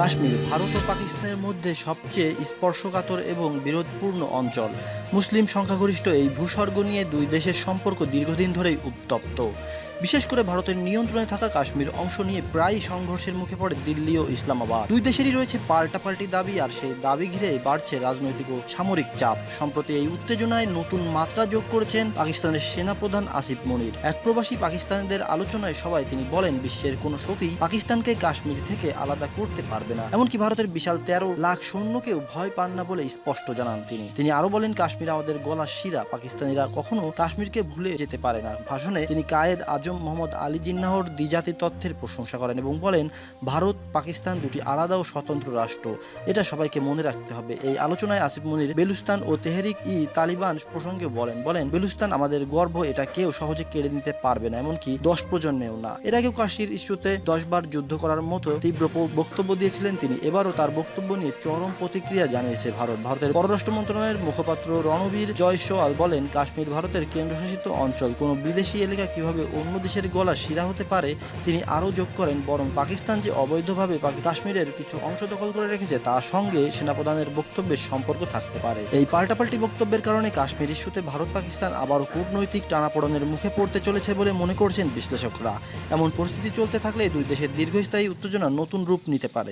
কাশ্মীর ভারত ও পাকিস্তানের মধ্যে সবচেয়ে স্পর্শকাতর এবং বিরোধপূর্ণ অঞ্চল। মুসলিম সংখ্যাগরিষ্ঠ এই ভূস্বর্গ নিয়ে দুই দেশের সম্পর্ক দীর্ঘদিন ধরেই উত্তপ্ত। বিশেষ করে ভারতের নিয়ন্ত্রণে থাকা কাশ্মীর অংশ নিয়ে প্রায়ই সংঘর্ষের মুখে পড়ে দিল্লি ও ইসলামাবাদ। দুই দেশেরই রয়েছে পাল্টাপাল্টি দাবি, আর সেই দাবি ঘিরে বাড়ছে রাজনৈতিক ও সামরিক চাপ। সম্প্রতি এই উত্তেজনায় নতুন মাত্রা যোগ করেছেন পাকিস্তানের সেনাপ্রধান আসিফ মনির। এক প্রবাসী পাকিস্তানিদের আলোচনায় সবাই তিনি বলেন, বিশ্বের কোনো শক্তি পাকিস্তানকে কাশ্মীর থেকে আলাদা করতে পারবে না। এমনকি ভারতের বিশাল তেরো লাখ সৈন্যকেও ভয় পান না বলে স্পষ্ট জানান তিনি। তিনি আরও বলেন, কাশ্মীর আমাদের গলার শিরা। পাকিস্তানিরা কখনো কাশ্মীরকে ভুলে যেতে পারে না। ভাষণে তিনি কায়েদ আজম মোহাম্মদ আলী জিন্নাহর দ্বিজাতি তথ্যের প্রশংসা করেন এবং বলেন, ভারত, পাকিস্তান দুটি আলাদা ও স্বতন্ত্র রাষ্ট্র। এটা সবাইকে মনে রাখতে হবে। এই আলোচনায় আসিফ মনির বেলুস্তান ও তেহরিক ই তালিবান প্রসঙ্গে বলেন বলেন বেলুস্তান আমাদের গর্ব, এটা কেউ সহজে কেড়ে নিতে পারবে না, এমনকি দশ প্রজন্মেও না। এর আগেও কাশ্মীর ইস্যুতে দশবার যুদ্ধ করার মতো তীব্র বক্তব্য বক্তব্য দিয়েছিলেন তিনি। এবারও তার বক্তব্য নিয়ে চরম প্রতিক্রিয়া জানিয়েছে ভারত। ভারতের পররাষ্ট্র মন্ত্রণালয়ের মুখপাত্র রণবীর জয়সওয়াল বলেন, কাশ্মীর ভারতের কেন্দ্রশাসিত অঞ্চল, কোনো বিদেশি এলাকা কীভাবে অন্য দেশের গলা শিরা হতে পারে, তিনি আরও যোগ করেন, বরং পাকিস্তান যে অবৈধভাবে কাশ্মীরের কিছু অংশ দখল করে রেখেছে তার সঙ্গে সেনাপ্রধানের বক্তব্যের সম্পর্ক থাকতে পারে। এই পাল্টাপাল্টি বক্তব্যের কারণে কাশ্মীর ইস্যুতে ভারত, পাকিস্তান আবারও কূটনৈতিক টানাপোড়েনের মুখে পড়তে চলেছে বলে মনে করছেন বিশ্লেষকরা। এমন পরিস্থিতি চলতে থাকলে দুই দেশের দীর্ঘস্থায়ী উত্তেজনা নতুন রূপ নিতে পারে।